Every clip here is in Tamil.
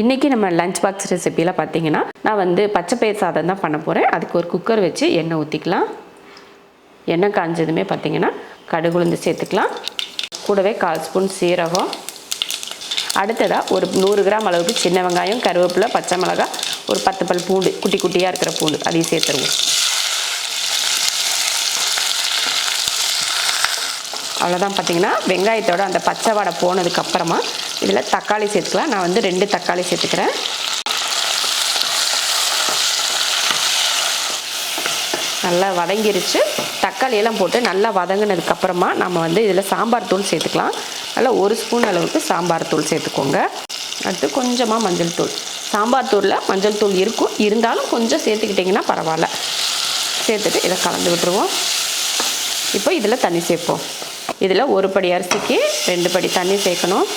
இன்றைக்கி நம்ம லஞ்ச் பாக்ஸ் ரெசிப்பியில் பார்த்தீங்கன்னா நான் வந்து பச்சை பயிர் சாதம் தான் பண்ண போகிறேன் அதுக்கு ஒரு குக்கர் வச்சு எண்ணெய் ஊற்றிக்கலாம் எண்ணெய் காஞ்சதுமே பார்த்தீங்கன்னா கடுகுளுந்து சேர்த்துக்கலாம். கூடவே கால் ஸ்பூன் சீரகம். அடுத்ததாக ஒரு நூறு கிராம் அளவுக்கு சின்ன வெங்காயம் கருவேப்பிலை பச்சை மிளகாய் ஒரு பத்து பல் பூண்டு குட்டி குட்டியாக இருக்கிற பூண்டு அதையும் சேர்த்துருவோம். அவ்வளோதான் பார்த்தீங்கன்னா வெங்காயத்தோட அந்த பச்சை வாடை போனதுக்கப்புறமா இதில் தக்காளி சேர்த்துக்கலாம். நான் வந்து ரெண்டு தக்காளி சேர்த்துக்கிறேன். நல்லா வதங்கிருச்சு. தக்காளியெல்லாம் போட்டு நல்லா வதங்கினதுக்கப்புறமா நம்ம வந்து இதில் சாம்பார் தூள் சேர்த்துக்கலாம். நல்லா ஒரு ஸ்பூன் அளவுக்கு சாம்பார் தூள் சேர்த்துக்கோங்க. அடுத்து கொஞ்சமாக மஞ்சள் தூள். சாம்பார் தூளில் மஞ்சள் தூள் இருக்கும். இருந்தாலும் கொஞ்சம் சேர்த்துக்கிட்டிங்கன்னா பரவாயில்ல. சேர்த்துட்டு இதை கலந்து விட்டுருவோம். இப்போ இதில் தண்ணி சேர்ப்போம். இதில் ஒரு படி அரிசிக்கு ரெண்டு படி தண்ணி சேர்க்கணும்.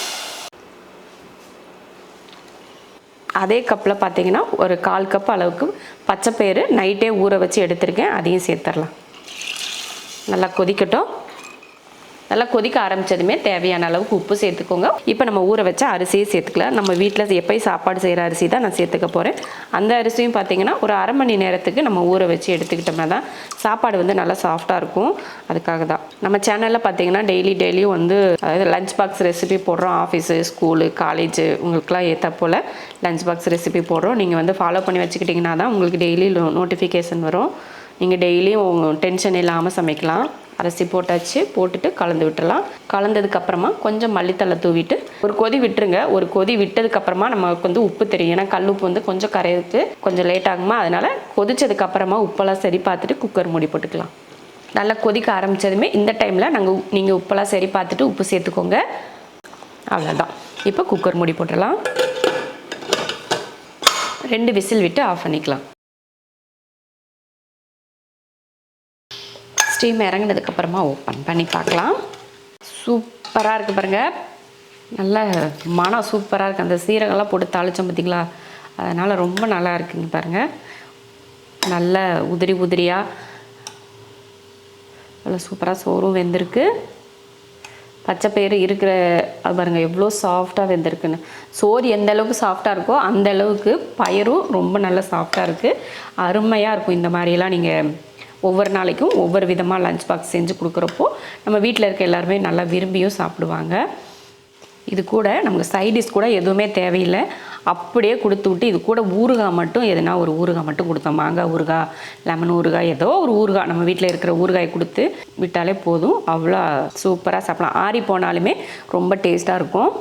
அதே கப்பில் பார்த்தீங்கன்னா ஒரு கால் கப் அளவுக்கு பச்சைப்பயிறு நைட்டே ஊற வச்சு எடுத்திருக்கேன். அதையும் சேர்த்துடலாம். நல்லா கொதிக்கட்டும். நல்லா கொதிக்க ஆரம்பித்ததுமே தேவையான அளவுக்கு உப்பு சேர்த்துக்கோங்க. இப்போ நம்ம ஊற வச்ச அரிசியை சேர்த்துக்கலாம் நம்ம வீட்டில் எப்பயும் சாப்பாடு செய்கிற அரிசி தான் நான் சேர்த்துக்க போகிறேன் அந்த அரிசியும் பார்த்தீங்கன்னா ஒரு அரை மணி நேரத்துக்கு நம்ம ஊற வச்சு எடுத்துக்கிட்டோம்னா தான் சாப்பாடு வந்து நல்லா சாஃப்டாக இருக்கும். அதுக்காக தான். நம்ம சேனலில் பார்த்தீங்கன்னா டெய்லி டெய்லியும் வந்து அதாவது லஞ்ச் பாக்ஸ் ரெசிபி போடுறோம். ஆஃபீஸு ஸ்கூலு காலேஜு உங்களுக்குலாம் ஏற்ற போல் லஞ்ச் பாக்ஸ் ரெசிபி போடுறோம். நீங்கள் வந்து ஃபாலோ பண்ணி வச்சுக்கிட்டிங்கன்னா தான் உங்களுக்கு டெய்லி நோட்டிஃபிகேஷன் வரும். நீங்கள் டெய்லியும் டென்ஷன் இல்லாமல் சமைக்கலாம். அரிசி போட்டாச்சு போட்டுட்டு கலந்து விட்டுடலாம் கலந்ததுக்கப்புறமா கொஞ்சம் மல்லித்தலை தூவிட்டு ஒரு கொதி விட்டுருங்க. ஒரு கொதி விட்டதுக்கப்புறமா நமக்கு வந்து உப்பு தெரியும். ஏன்னா கல் உப்பு வந்து கொஞ்சம் கரையிறதுக்கு கொஞ்சம் லேட் ஆகுமா? அதனால் கொதிச்சதுக்கப்புறமா உப்பெல்லாம் சரி பார்த்துட்டு குக்கர் மூடி போட்டுக்கலாம். நல்லா கொதிக்க ஆரம்பித்ததுமே இந்த டைமில் நாங்கள் நீங்கள் உப்பெல்லாம் சரி பார்த்துட்டு உப்பு சேர்த்துக்கோங்க. அவ்வளோதான் இப்போ குக்கர் மூடி போட்டுடலாம் ரெண்டு விசில் விட்டு ஆஃப் பண்ணிக்கலாம். ஸ்டீம் இறங்கினதுக்கப்புறமா ஓப்பன் பண்ணி பார்க்கலாம். சூப்பராக இருக்குது பாருங்கள் நல்ல மனம் சூப்பராக இருக்குது அந்த சீரகம்லாம் போட்டு தாளித்தோம் பார்த்தீங்களா அதனால் ரொம்ப நல்லா இருக்குங்க பாருங்கள் நல்ல உதிரி உதிரியாக நல்லா சூப்பராக சோறும் வெந்திருக்கு. பச்சை பயிறு இருக்கிற அது பாருங்கள் எவ்வளோ சாஃப்டாக வெந்திருக்குன்னு. சோறு எந்த அளவுக்கு சாஃப்டாக இருக்கோ அந்த அளவுக்கு பயிரும் ரொம்ப நல்ல சாஃப்டாக இருக்குது அருமையாக இருக்கும் இந்த மாதிரியெல்லாம் நீங்கள் ஒவ்வொரு நாளைக்கும் ஒவ்வொரு விதமாக லஞ்ச் பாக்ஸ் செஞ்சு கொடுக்குறப்போ நம்ம வீட்டில் இருக்க எல்லாருமே நல்லா விரும்பியும் சாப்பிடுவாங்க. இது கூட நமக்கு சைடிஷ் கூட எதுவுமே தேவையில்லை. அப்படியே கொடுத்து விட்டு இது கூட ஊறுகாய் மட்டும் எதுனா ஒரு ஊறுகாய் மட்டும் கொடுத்தோம். மாங்காய் ஊறுகாய் லெமன் ஊறுகாய் ஏதோ ஒரு ஊறுகாய் நம்ம வீட்டில் இருக்கிற ஊறுகாய் கொடுத்து விட்டாலே போதும். அவ்வளோ சூப்பராக சாப்பிடலாம். ஆறி போனாலுமே ரொம்ப டேஸ்ட்டாக இருக்கும்.